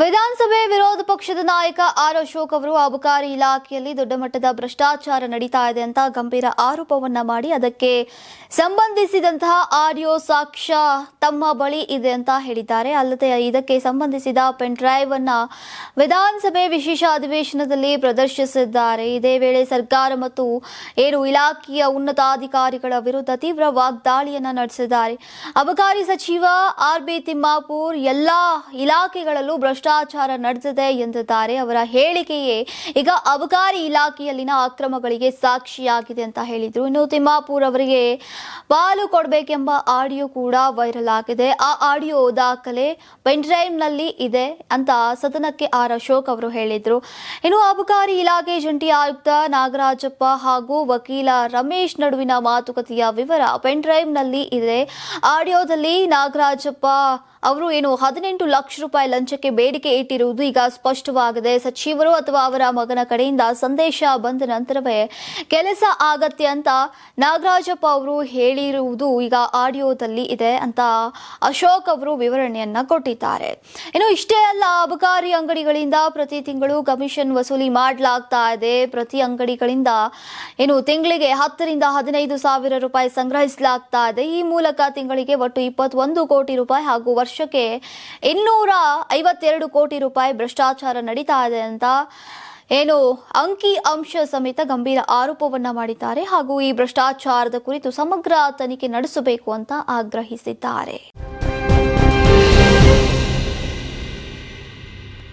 ವಿಧಾನಸಭೆ ವಿರೋಧ ಪಕ್ಷದ ನಾಯಕ ಆರ್ ಅಶೋಕ್ ಅವರು ಅಬಕಾರಿ ಇಲಾಖೆಯಲ್ಲಿ ದೊಡ್ಡ ಮಟ್ಟದ ಭ್ರಷ್ಟಾಚಾರ ನಡೀತಾ ಇದೆ ಅಂತ ಗಂಭೀರ ಆರೋಪವನ್ನ ಮಾಡಿ ಅದಕ್ಕೆ ಸಂಬಂಧಿಸಿದಂತಹ ಆಡಿಯೋ ಸಾಕ್ಷ್ಯ ತಮ್ಮ ಬಳಿ ಇದೆ ಅಂತ ಹೇಳಿದ್ದಾರೆ. ಅಲ್ಲದೆ ಇದಕ್ಕೆ ಸಂಬಂಧಿಸಿದ ಪೆನ್ ಡ್ರೈವ್ ಅನ್ನ ವಿಧಾನಸಭೆ ವಿಶೇಷ ಅಧಿವೇಶನದಲ್ಲಿ ಪ್ರದರ್ಶಿಸಿದ್ದಾರೆ. ಇದೇ ವೇಳೆ ಸರ್ಕಾರ ಮತ್ತು ಏರು ಇಲಾಖೆಯ ಉನ್ನತಾಧಿಕಾರಿಗಳ ವಿರುದ್ಧ ತೀವ್ರ ವಾಗ್ದಾಳಿಯನ್ನ ನಡೆಸಿದ್ದಾರೆ. ಅಬಕಾರಿ ಸಚಿವ ಆರ್ ಬಿ ತಿಮ್ಮಾಪುರ್ ಎಲ್ಲಾ ಇಲಾಖೆಗಳಲ್ಲೂ ಭ್ರಷ್ಟಾಚಾರ ನಡೆದಿದೆ ಎಂದಿದ್ದಾರೆ. ಅವರ ಹೇಳಿಕೆಯೇ ಈಗ ಅಬಕಾರಿ ಇಲಾಖೆಯಲ್ಲಿನ ಅಕ್ರಮಗಳಿಗೆ ಸಾಕ್ಷಿಯಾಗಿದೆ ಅಂತ ಹೇಳಿದ್ರು. ಇನ್ನು ತಿಮ್ಮಾಪುರ್ ಅವರಿಗೆ ಪಾಲು ಕೊಡಬೇಕೆಂಬ ಆಡಿಯೋ ಕೂಡ ವೈರಲ್ ಆಗಿದೆ. ಆ ಆಡಿಯೋ ದಾಖಲೆ ಪೆನ್ ಡ್ರೈವ್ನಲ್ಲಿ ಇದೆ ಅಂತ ಸದನಕ್ಕೆ ಆರ್ ಅಶೋಕ್ ಅವರು ಹೇಳಿದ್ರು. ಇನ್ನು ಅಬಕಾರಿ ಇಲಾಖೆ ಜಂಟಿ ಆಯುಕ್ತ ನಾಗರಾಜಪ್ಪ ಹಾಗೂ ವಕೀಲ ರಮೇಶ್ ನಡುವಿನ ಮಾತುಕತೆಯ ವಿವರ ಪೆನ್ ಡ್ರೈವ್ನಲ್ಲಿ ಇದೆ. ಆಡಿಯೋದಲ್ಲಿ ನಾಗರಾಜಪ್ಪ ಅವರು ಏನು ಹದಿನೆಂಟು ಲಕ್ಷ ರೂಪಾಯಿ ಲಂಚಕ್ಕೆ ಬೇಡಿಕೆ ಇಟ್ಟಿರುವುದು ಈಗ ಸ್ಪಷ್ಟವಾಗಿದೆ. ಸಚಿವರು ಅಥವಾ ಅವರ ಮಗನ ಕಡೆಯಿಂದ ಸಂದೇಶ ಬಂದ ನಂತರವೇ ಕೆಲಸ ಆಗತ್ತೆ ಅಂತ ನಾಗರಾಜಪ್ಪ ಅವರು ಹೇಳಿರುವುದು ಈಗ ಆಡಿಯೋದಲ್ಲಿ ಇದೆ ಅಂತ ಅಶೋಕ್ ಅವರು ವಿವರಣೆಯನ್ನ ಕೊಟ್ಟಿದ್ದಾರೆ. ಇನ್ನು ಇಷ್ಟೇ ಅಲ್ಲ, ಅಬಕಾರಿ ಅಂಗಡಿಗಳಿಂದ ಪ್ರತಿ ತಿಂಗಳು ಕಮಿಷನ್ ವಸೂಲಿ ಮಾಡಲಾಗ್ತಾ ಇದೆ. ಪ್ರತಿ ಅಂಗಡಿಗಳಿಂದ ಏನು ತಿಂಗಳಿಗೆ ಹತ್ತರಿಂದ ಹದಿನೈದು ಸಾವಿರ ರೂಪಾಯಿ ಸಂಗ್ರಹಿಸಲಾಗ್ತಾ ಇದೆ. ಈ ಮೂಲಕ ತಿಂಗಳಿಗೆ ಒಟ್ಟು ಇಪ್ಪತ್ತೊಂದು ಕೋಟಿ ರೂಪಾಯಿ ಹಾಗೂ ವರ್ಷಕ್ಕೆ ಇನ್ನೂರ ಐವತ್ತೆರಡು ಕೋಟಿ ರೂಪಾಯಿ ಭ್ರಷ್ಟಾಚಾರ ನಡೀತಾ ಇದೆ ಅಂತ ಏನು ಅಂಕಿ ಅಂಶ ಸಮೇತ ಗಂಭೀರ ಆರೋಪವನ್ನ ಮಾಡಿದ್ದಾರೆ ಹಾಗೂ ಈ ಭ್ರಷ್ಟಾಚಾರದ ಕುರಿತು ಸಮಗ್ರ ತನಿಖೆ ನಡೆಸಬೇಕು ಅಂತ ಆಗ್ರಹಿಸಿದ್ದಾರೆ.